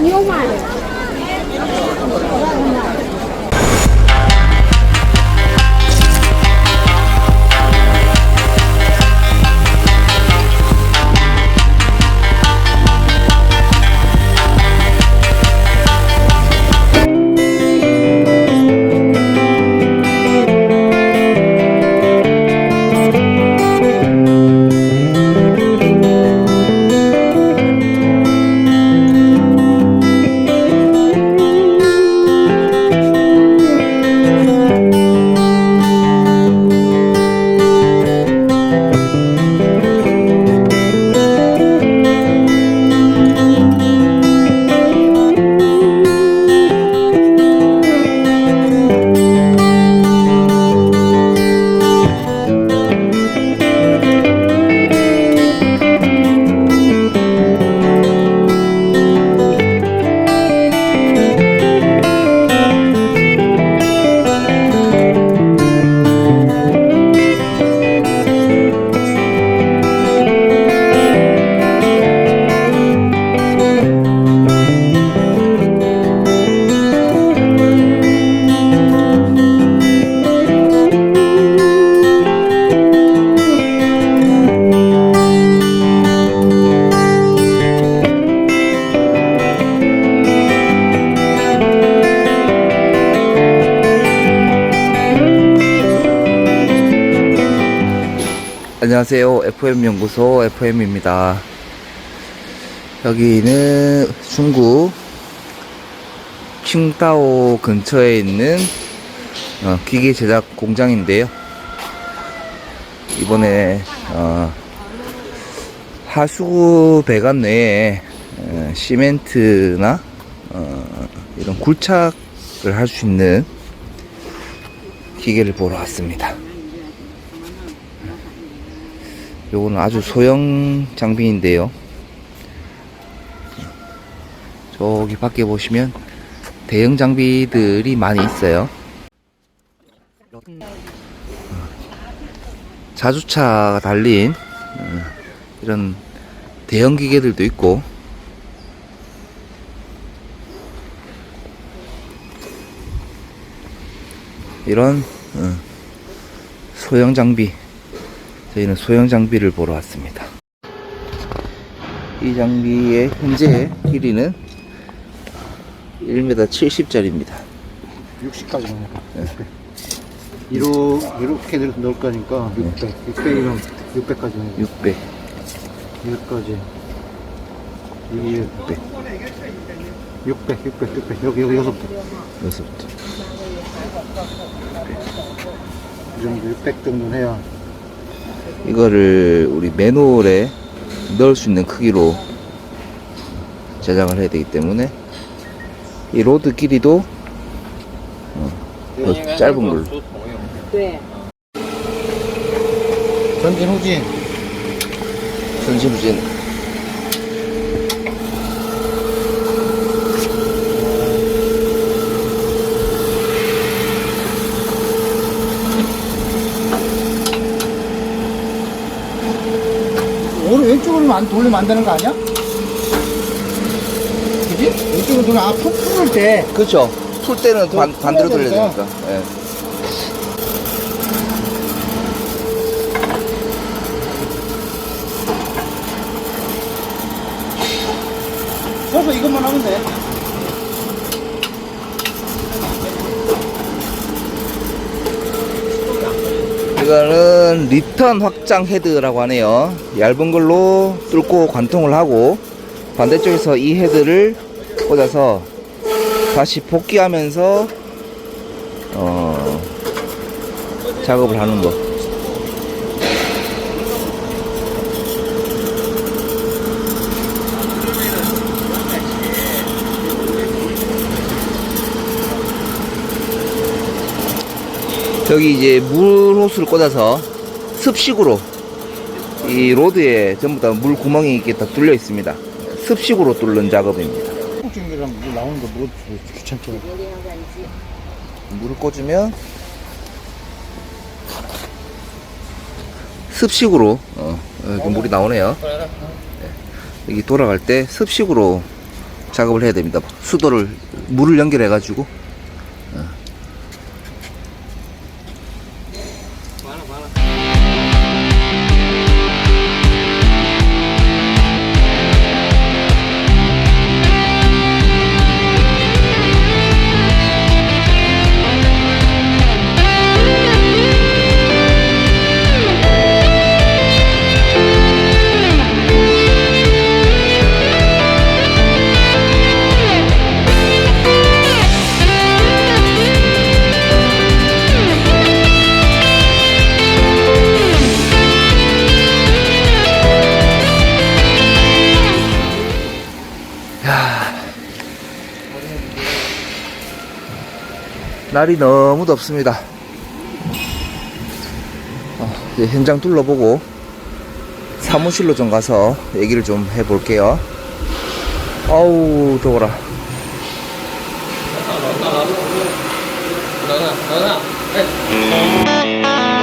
你要买？ 안녕하세요. FM 연구소 FM입니다. 여기는 중국 칭다오 근처에 있는 어, 기계 제작 공장인데요. 이번에 어, 하수 배관 내에 어, 시멘트나 어, 이런 굴착을 할 수 있는 기계를 보러 왔습니다. 요거는 아주 소형 장비인데요. 저기 밖에 보시면 대형 장비들이 많이 있어요. 자주차가 달린 어, 이런 대형 기계들도 있고 이런 어, 소형 장비 저희는 소형 장비를 보러 왔습니다. 이 장비의 현재 길이는 1m 70짜리입니다. 60까지 나요. 이로, 이렇게 넣- 넣을 거니까 600. 600이면 600까지 나요. 600, 600까지. 이게 600. 600, 600, 600. 여기, 여기 6개. 여기서부터. 이 정도 600 정도는 해야. 이거를 우리 맨홀에 넣을 수 있는 크기로 제작을 해야 되기 때문에 이 로드 길이도 어, 더 짧은 걸로 对， 전진, 후진. 전신부진 왼쪽으로 안 돌리면 안 되는 거 아니야? 그지? 왼쪽으로 돌리면, 아, 푹 풀을 때. 그렇죠. 풀 때는 반, 반대로 돌려야 되니까. 예. 서서 이것만 하면 돼. 이거는 리턴 확장 헤드라고 하네요. 얇은 걸로 뚫고 관통을 하고 반대쪽에서 이 헤드를 꽂아서 다시 복귀하면서 어, 작업을 하는 거. 여기 이제 물 호스를 꽂아서 습식으로 이 로드에 전부 다 물 구멍이 이렇게 다 뚫려 있습니다. 습식으로 뚫는 작업입니다. 중이랑 물 나오는 거 뭐, 귀찮게. 물을 꽂으면 습식으로 어, 여기 물이 나오네요. 네. 여기 돌아갈 때 습식으로 작업을 해야 됩니다. 수도를 물을 연결해 가지고 날이 너무 덥습니다. 어, 이제 현장 둘러보고 사무실로 좀 가서 얘기를 좀 해볼게요. 아우 더워라. Đó là, đó là, Ê,